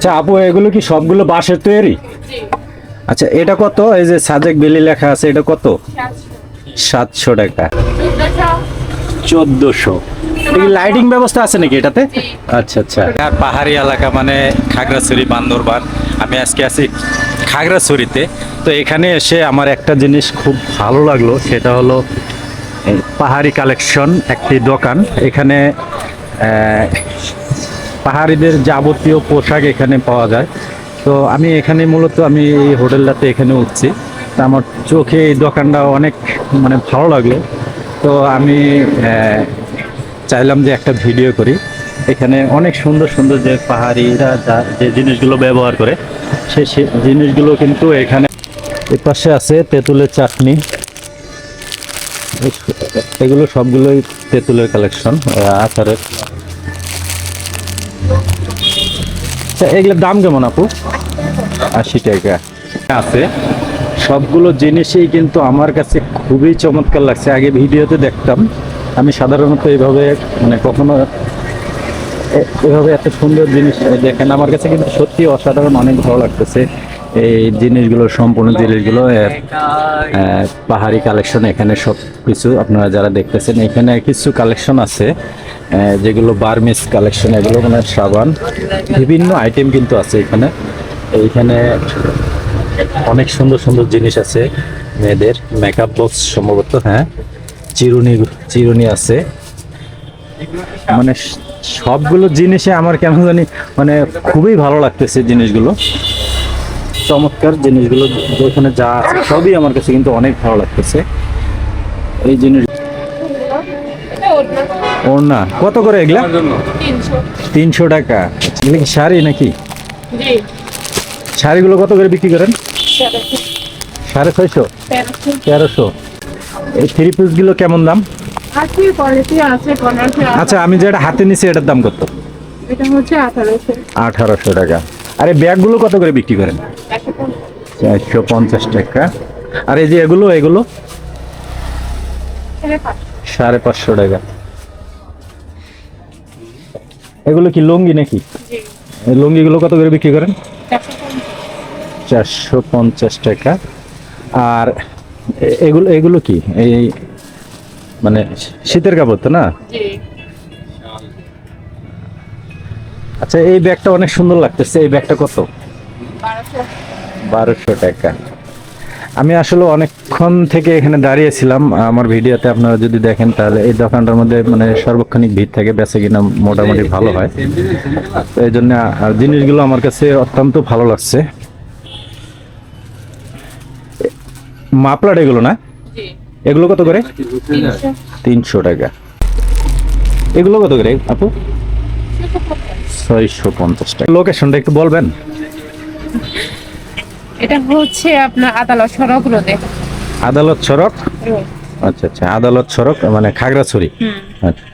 আচ্ছা আপু এগুলো কি সবগুলো বাঁশের তৈরি? আচ্ছা এটা কত? এই যে সাজেক বেলি লেখা আছে এটা কত? সাতশো টাকা। চোদ্দশো। লাইটিং ব্যবস্থা আছে নাকি এটাতে? আচ্ছা আচ্ছা। আর পাহাড়ি এলাকা মানে খাগড়াছড়ি বান্দরবান। আমি আজকে আছি খাগড়াছড়িতে। তো এখানে এসে আমার একটা জিনিস খুব ভালো লাগল সেটা হলো পাহাড়ি কালেকশন একটি দোকান। এখানে পাহাড়িদের যাবতীয় পোশাক এখানে পাওয়া যায়। তো আমি এখানে মূলত আমি এই হোটেলটাতে এখানে উঠছি। তা আমার চোখে এই দোকানটা অনেক মানে ভালো লাগল। তো আমি চাইলাম যে একটা ভিডিও করি। এখানে অনেক সুন্দর সুন্দর যে পাহাড়িরা যা, যে জিনিসগুলো ব্যবহার করে, সে জিনিসগুলো কিন্তু এখানে এর পাশে আছে তেঁতুলের চাটনি। এগুলো সবগুলোই তেঁতুলের কালেকশন আচারের। আচ্ছা এগুলোর দাম কেমন আপু? আশি টাকা। আছে। সবগুলো জিনিসই কিন্তু আমার কাছে খুবই চমৎকার লাগছে। আগে ভিডিওতে দেখতাম। আমি সাধারণত এইভাবে মানে কখনো এভাবে এত সুন্দর জিনিস দেখেন। আমার কাছে কিন্তু সত্যি অসাধারণ অনেক ভালো লাগতেছে। এই জিনিসগুলো, সম্পূর্ণ জিনিসগুলো পাহাড়ি কালেকশন এখানে সব কিছু আপনারা যারা দেখতেছেন, এখানে কিছু কালেকশন আছে। যেগুলো বার্মিস কালেকশন, এগুলো মানে সাবান। বিভিন্ন আইটেম কিন্তু আছে এখানে। এইখানে অনেক সুন্দর সুন্দর জিনিস আছে মেয়েদের। মেকআপ বক্স সম্ভবত হ্যাঁ। চিরুনি চিরুনি আছে। মানে সবগুলো জিনিসে আমার কেমন জানি মানে খুবই ভালো লাগতেছে জিনিসগুলো। চমৎকার জিনিসগুলো, যেখানে যা আছে সবই আমার কাছে কিন্তু অনেক ভালো লাগতেছে। এই জিনিস ওর না কত করে এগুলা? তিনশো। টাকা। এগুলো কি শাড়ি নাকি? জি। শাড়িগুলো কত করে বিক্রি করেন? সাড়ে ছয়শো? তেরোশো। এই থ্রি পিসগুলো কেমন দাম? আছে কোয়ালিটি আছে পনেরোশো আচ্ছা আমি যেটা হাতে নিছি এটার দাম কত? এটা হচ্ছে আঠারোশো। টাকা। আর এই ব্যাগগুলো কত করে বিক্রি করেন? চারশো পঞ্চাশ টাকা। আর এই যে এগুলো এগুলো? সাড়ে পাঁচশো টাকা। এগুলো কি লুঙ্গি নাকি? লুঙ্গিগুলো কত করে বিক্রি করেন? চারশো পঞ্চাশ টাকা। আর এগুলো এগুলো কি? এই মানে শীতের কাপড় তো না? আচ্ছা এই ব্যাগটা অনেক সুন্দর লাগতেছে। এই ব্যাগটা কত? বারোশো টাকা। আমি আসলে অনেকক্ষণ থেকে এখানে দাঁড়িয়েছিলাম আমার ভিডিওতে আপনারা যদি দেখেন তাহলে এই দোকানটার মধ্যে মানে সর্বক্ষণিক ভিড় থাকে বেঁচে কিনা মোটামুটি ভালো হয়। তো এই জন্য আর জিনিসগুলো আমার কাছে অত্যন্ত ভালো লাগছে। মাপলার এগুলো না? এগুলো কত করে? তিনশো। টাকা। এগুলো কত করে আপু? ছয়শো পঞ্চাশ টাকা। লোকেশনটা একটু বলবেন? এটা হচ্ছে আপনার আদালত সড়ক রোডে। আদালত সড়ক? আচ্ছা আচ্ছা আদালত সড়ক মানে খাগড়াছড়ি। আচ্ছা।